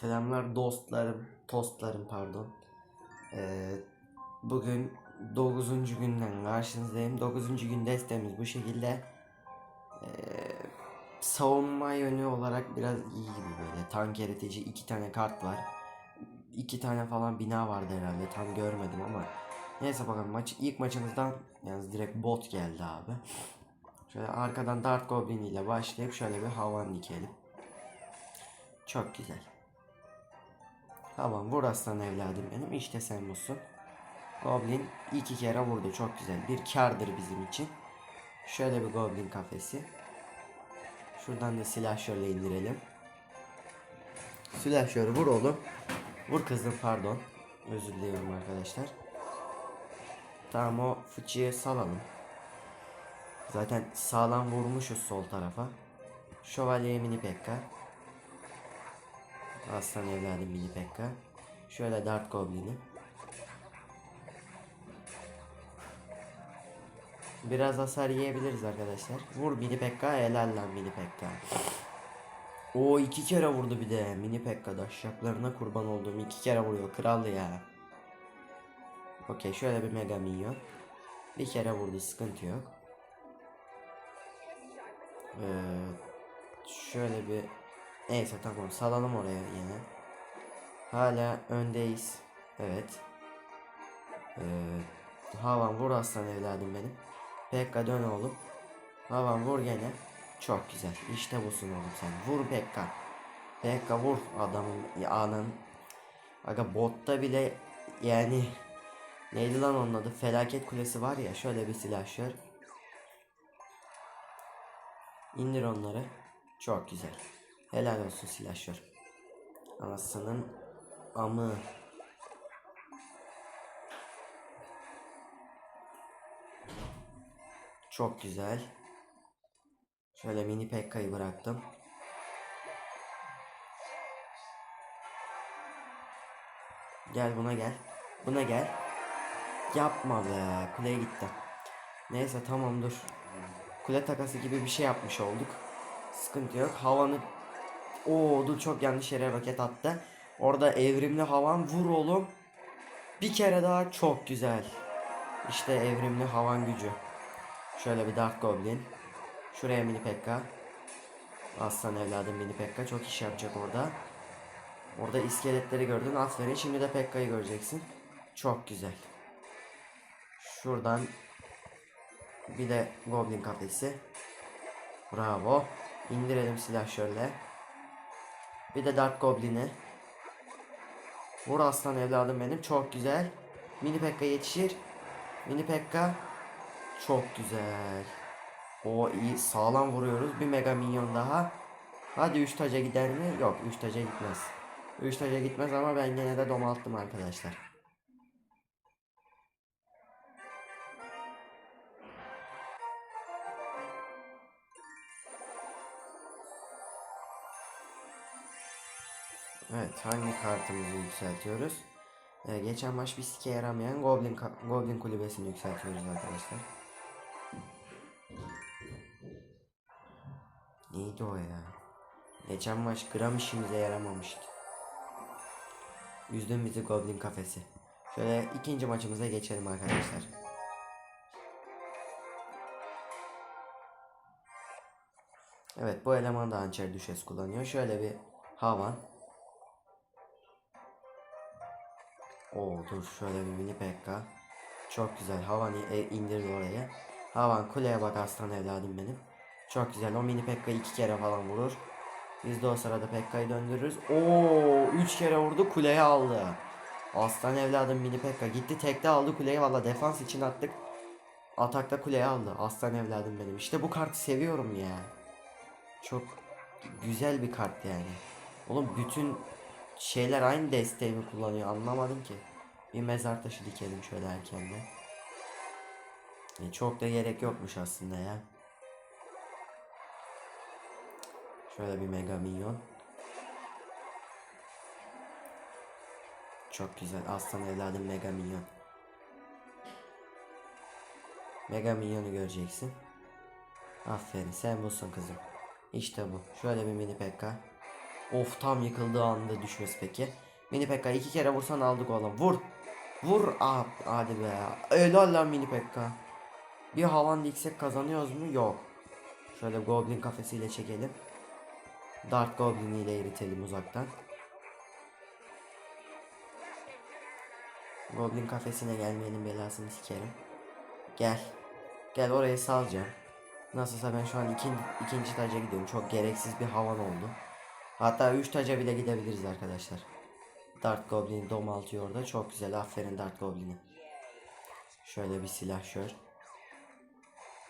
Selamlar dostlarım, tostlarım pardon. Ee, bugün 9. günden karşınızdayım. 9. gün destemiz bu şekilde. Ee, savunma yönü olarak biraz iyi gibi böyle. Tank eritici iki tane kart var. İki tane falan bina vardı herhalde tam görmedim ama. Neyse bakalım maç ilk maçımızdan yalnız direkt bot geldi abi. Şöyle arkadan Dart Goblin ile başlayıp şöyle bir havan dikelim. Çok güzel. Tamam vur aslan evladım benim. İşte sen busun. Goblin iki kere vurdu. Çok güzel. Bir kardır bizim için. Şöyle bir goblin kafesi. Şuradan da silah şöyle indirelim. Silah şöyle vur oğlum. Vur kızım pardon. Özür diliyorum arkadaşlar. Tamam o fıçıyı salalım. Zaten sağlam vurmuşuz sol tarafa. Şövalye mini pekka. Aslan evladım mini pekka. Şöyle dart goblini. Biraz hasar yiyebiliriz arkadaşlar. Vur mini pekka helal lan mini pekka. O iki kere vurdu bir de mini pekka da şaplarına kurban olduğum iki kere vuruyor kral ya. Okey şöyle bir mega minyon. Bir kere vurdu sıkıntı yok. Ee, şöyle bir neyse tamam salalım oraya yine. Hala öndeyiz. Evet. Ee, Havan vur aslan evladım benim. Pekka dön oğlum. Havan vur gene. Çok güzel. İşte busun oğlum sen. Vur Pekka. Pekka vur adamın anın. Aga botta bile yani neydi lan onun adı? Felaket kulesi var ya şöyle bir silahşör. İndir onları. Çok güzel. Helal olsun silahşör. Anasının amı. Çok güzel. Şöyle mini Pekka'yı bıraktım. Gel buna gel. Buna gel. Yapma be. Kuleye gitti. Neyse tamam dur. Kule takası gibi bir şey yapmış olduk. Sıkıntı yok. Havanı Oo çok yanlış yere roket attı. Orada evrimli havan vur oğlum. Bir kere daha çok güzel. İşte evrimli havan gücü. Şöyle bir Dark Goblin. Şuraya mini Pekka. Aslan evladım mini Pekka çok iş yapacak orada. Orada iskeletleri gördün aferin. Şimdi de Pekka'yı göreceksin. Çok güzel. Şuradan bir de Goblin kafesi. Bravo. İndirelim silah şöyle. Bir de Dark Goblin'i. Vur aslan evladım benim. Çok güzel. Mini Pekka yetişir. Mini Pekka. Çok güzel. O iyi sağlam vuruyoruz. Bir mega minyon daha. Hadi 3 taca gider mi? Yok 3 taca gitmez. 3 taca gitmez ama ben gene de domalttım arkadaşlar. Evet hangi kartımızı yükseltiyoruz? Ee, geçen maç bir sike yaramayan Goblin, Goblin kulübesini yükseltiyoruz arkadaşlar. Neydi o ya? Geçen maç gram işimize yaramamıştı. Üzdün bizi Goblin kafesi. Şöyle ikinci maçımıza geçelim arkadaşlar. Evet bu eleman da hançer düşes kullanıyor. Şöyle bir havan. Oo dur şöyle bir mini pekka. Çok güzel havanı e, indirdi oraya. Havan kuleye bak aslan evladım benim. Çok güzel o mini pekka iki kere falan vurur. Biz de o sırada pekkayı döndürürüz. Oo üç kere vurdu kuleye aldı. Aslan evladım mini pekka gitti tekte aldı kuleyi valla defans için attık. Atakta kuleye aldı. Aslan evladım benim. İşte bu kartı seviyorum ya. Çok güzel bir kart yani. Oğlum bütün şeyler aynı desteği mi kullanıyor anlamadım ki. Bir mezar taşı dikelim şöyle erkenden. E, çok da gerek yokmuş aslında ya. Şöyle bir mega minyon. Çok güzel. Aslan evladım mega minyon. Mega minyonu göreceksin. Aferin sen busun kızım. İşte bu. Şöyle bir mini pekka. Of tam yıkıldığı anda düşmesi peki. Mini Pekka iki kere vursan aldık oğlum. Vur. Vur. Ah, hadi be. Helal lan Mini Pekka. Bir havan diksek kazanıyoruz mu? Yok. Şöyle Goblin kafesiyle çekelim. Dart Goblin ile eritelim uzaktan. Goblin kafesine gelmeyenin belasını sikerim. Gel. Gel oraya salacağım. Nasılsa ben şu an ikinci, ikinci taca gidiyorum. Çok gereksiz bir havan oldu. Hatta 3 taca bile gidebiliriz arkadaşlar. Dart Goblin domaltıyor orada. Çok güzel. Aferin Dart Goblin'e. Şöyle bir silahşör.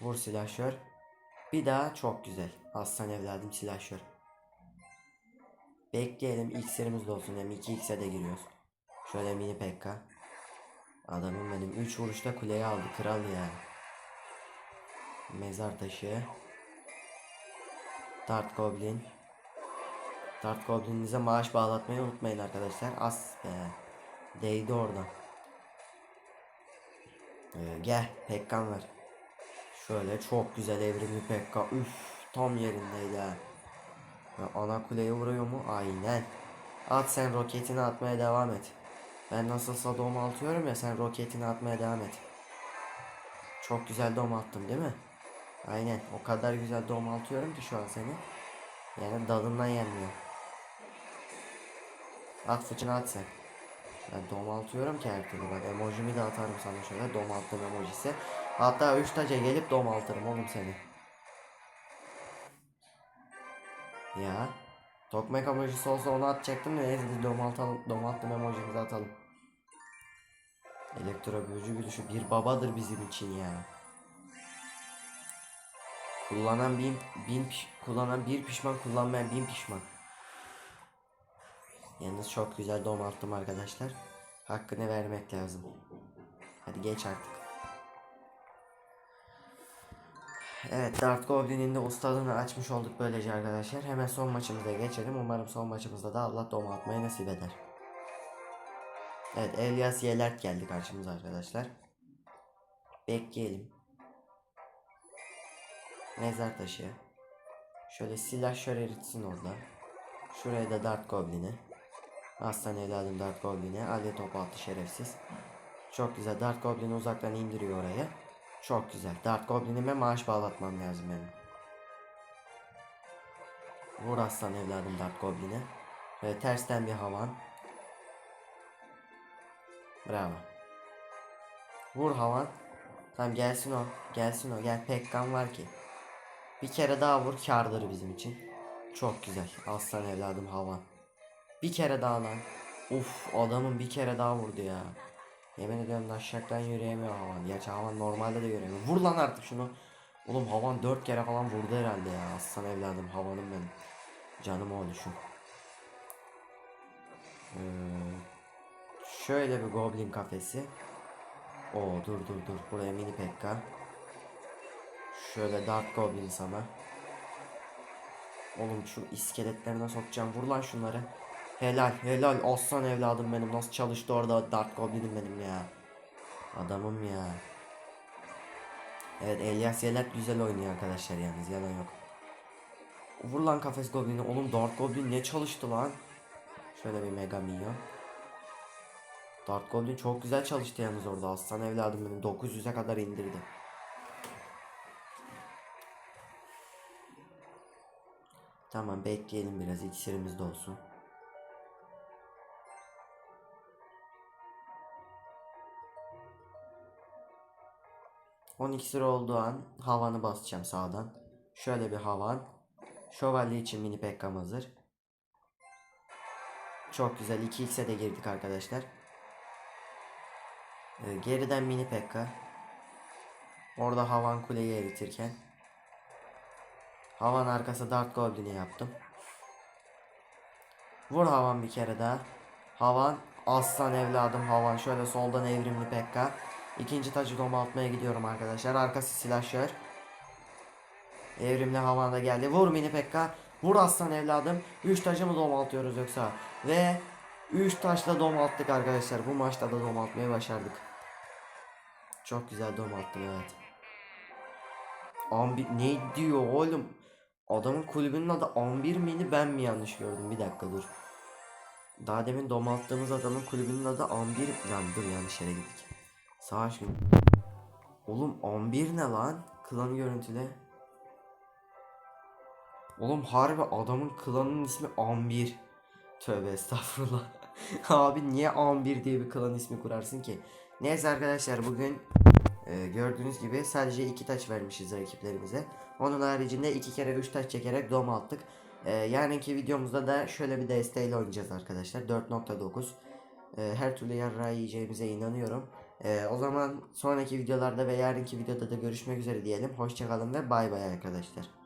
Vur silahşör. Bir daha çok güzel. Aslan evladım silahşör. Bekleyelim iksirimiz de olsun. Hem 2x'e de giriyoruz. Şöyle mini pekka. Adamım benim 3 vuruşta kuleyi aldı. Kral yani. Mezar taşı. Dart Goblin. Dart Goblin'inize maaş bağlatmayı unutmayın arkadaşlar. As be. Değdi oradan. Ee, gel Pekkan var. Şöyle çok güzel evrimli Pekka. Üf tam yerindeydi ha. Ana kuleye vuruyor mu? Aynen. At sen roketini atmaya devam et. Ben nasılsa dom atıyorum ya sen roketini atmaya devam et. Çok güzel dom attım değil mi? Aynen o kadar güzel dom atıyorum ki şu an seni. Yani dalından yenmiyor. At fıçını at sen. Ben domaltıyorum ki her türlü. Bak emojimi de atarım sana şöyle. Domalttım emojisi. Hatta 3 taca gelip domaltırım oğlum seni. Ya. Tokmak emojisi olsa onu atacaktım da neyse biz domaltalım, domalttım emojimizi atalım. Elektro büyücü gülüşü bir babadır bizim için ya. Kullanan bin, bin kullanan bir pişman kullanmayan bin pişman. Yalnız çok güzel domalttım arkadaşlar. Hakkını vermek lazım. Hadi geç artık. Evet Dart Goblin'in de ustalığını açmış olduk böylece arkadaşlar. Hemen son maçımıza geçelim. Umarım son maçımızda da Allah domaltmayı nasip eder. Evet Elias Yelert geldi karşımıza arkadaşlar. Bekleyelim. Mezar taşı. Şöyle silah şöyle eritsin orada. Şuraya da Dart Goblin'i. Aslan evladım Dart Goblin'e. Ali top attı şerefsiz. Çok güzel. Dart Goblin'i uzaktan indiriyor oraya. Çok güzel. Dart Goblin'ime maaş bağlatmam lazım benim. Vur aslan evladım Dart Goblin'e. Böyle tersten bir havan. Bravo. Vur havan. Tamam gelsin o. Gelsin o. Gel Pekkan var ki. Bir kere daha vur kardır bizim için. Çok güzel. Aslan evladım havan. Bir kere daha lan. Uf adamın bir kere daha vurdu ya. Yemin ediyorum aşağıdan yürüyemiyor havan. Gerçi havan normalde de yürüyemiyor. Vur lan artık şunu. Oğlum havan dört kere falan vurdu herhalde ya. Aslan evladım havanım benim. Canım o düşün. Ee, şöyle bir goblin kafesi. Oo dur dur dur. Buraya mini pekka. Şöyle dark goblin sana. Oğlum şu iskeletlerine sokacağım. Vur lan şunları. Helal helal aslan evladım benim. Nasıl çalıştı orada Dark Goblin'im benim ya. Adamım ya. Evet Elias Yelet güzel oynuyor arkadaşlar yalnız yalan yok. Vur lan kafes Goblin'i. Oğlum Dark Goblin ne çalıştı lan. Şöyle bir Mega Minyon. Dark Goblin çok güzel çalıştı yalnız orada. Aslan evladım benim 900'e kadar indirdi. Tamam bekleyelim biraz iksirimiz de olsun. On iksir olduğu an havanı basacağım sağdan. Şöyle bir havan. Şövalye için mini pekkam hazır. Çok güzel 2x'e de girdik arkadaşlar. Ee, geriden mini pekka. Orada havan kuleyi eritirken. Havan arkası Dart Goblin'i yaptım. Vur havan bir kere daha. Havan aslan evladım havan. Şöyle soldan evrimli Pekka. İkinci tacı domaltmaya gidiyorum arkadaşlar. Arkası silahşör. Evrimli havan da geldi. Vur mini Pekka. Vur aslan evladım. 3 tacı mı domaltıyoruz yoksa? Ve 3 taşla domalttık arkadaşlar. Bu maçta da domaltmayı başardık. Çok güzel domalttım evet. Ambi ne diyor oğlum? Adamın kulübünün adı 11 miydi ben mi yanlış gördüm? Bir dakika dur. Daha demin dom attığımız adamın kulübünün adı 11 lan dur yanlış yere gittik. Savaş mı? Oğlum 11 ne lan? Klan görüntüle. Oğlum harbi adamın klanının ismi 11. Tövbe estağfurullah. Abi niye 11 diye bir klan ismi kurarsın ki? Neyse arkadaşlar bugün e, gördüğünüz gibi sadece iki taç vermişiz rakiplerimize. Onun haricinde iki kere 3 taç çekerek dom attık. E, yarınki videomuzda da şöyle bir desteğiyle oynayacağız arkadaşlar. 4.9. E, her türlü yarrağı yiyeceğimize inanıyorum. E, o zaman sonraki videolarda ve yarınki videoda da görüşmek üzere diyelim. Hoşçakalın ve bay bay arkadaşlar.